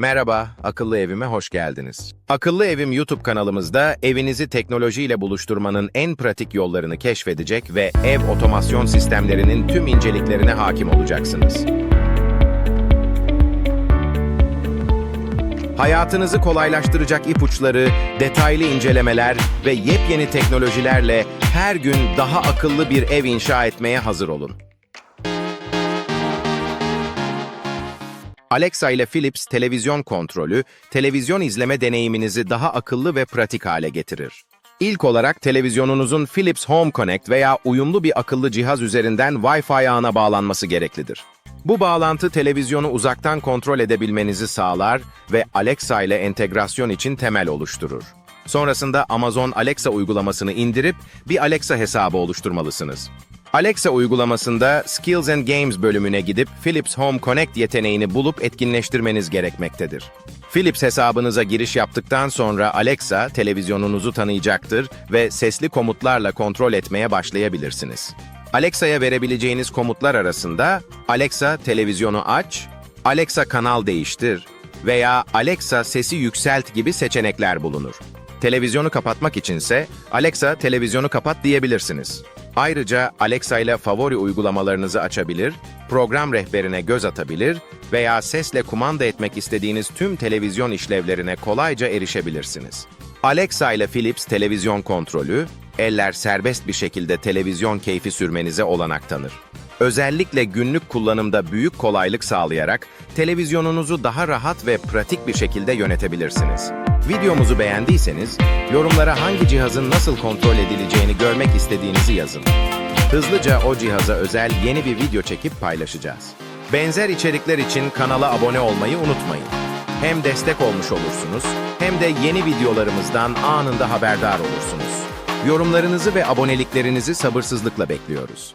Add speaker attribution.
Speaker 1: Merhaba, Akıllı Evime hoş geldiniz. Akıllı Evim YouTube kanalımızda evinizi teknolojiyle buluşturmanın en pratik yollarını keşfedecek ve ev otomasyon sistemlerinin tüm inceliklerine hakim olacaksınız. Hayatınızı kolaylaştıracak ipuçları, detaylı incelemeler ve yepyeni teknolojilerle her gün daha akıllı bir ev inşa etmeye hazır olun. Alexa ile Philips televizyon kontrolü, televizyon izleme deneyiminizi daha akıllı ve pratik hale getirir. İlk olarak televizyonunuzun Philips Home Connect veya uyumlu bir akıllı cihaz üzerinden Wi-Fi ağına bağlanması gereklidir. Bu bağlantı televizyonu uzaktan kontrol edebilmenizi sağlar ve Alexa ile entegrasyon için temel oluşturur. Sonrasında Amazon Alexa uygulamasını indirip bir Alexa hesabı oluşturmalısınız. Alexa uygulamasında Skills and Games bölümüne gidip Philips Home Connect yeteneğini bulup etkinleştirmeniz gerekmektedir. Philips hesabınıza giriş yaptıktan sonra Alexa televizyonunuzu tanıyacaktır ve sesli komutlarla kontrol etmeye başlayabilirsiniz. Alexa'ya verebileceğiniz komutlar arasında Alexa televizyonu aç, Alexa kanal değiştir veya Alexa sesi yükselt gibi seçenekler bulunur. Televizyonu kapatmak içinse Alexa televizyonu kapat diyebilirsiniz. Ayrıca Alexa ile favori uygulamalarınızı açabilir, program rehberine göz atabilir veya sesle kumanda etmek istediğiniz tüm televizyon işlevlerine kolayca erişebilirsiniz. Alexa ile Philips televizyon kontrolü, eller serbest bir şekilde televizyon keyfi sürmenize olanak tanır. Özellikle günlük kullanımda büyük kolaylık sağlayarak televizyonunuzu daha rahat ve pratik bir şekilde yönetebilirsiniz. Videomuzu beğendiyseniz, yorumlara hangi cihazın nasıl kontrol edileceğini görmek istediğinizi yazın. Hızlıca o cihaza özel yeni bir video çekip paylaşacağız. Benzer içerikler için kanala abone olmayı unutmayın. Hem destek olmuş olursunuz, hem de yeni videolarımızdan anında haberdar olursunuz. Yorumlarınızı ve aboneliklerinizi sabırsızlıkla bekliyoruz.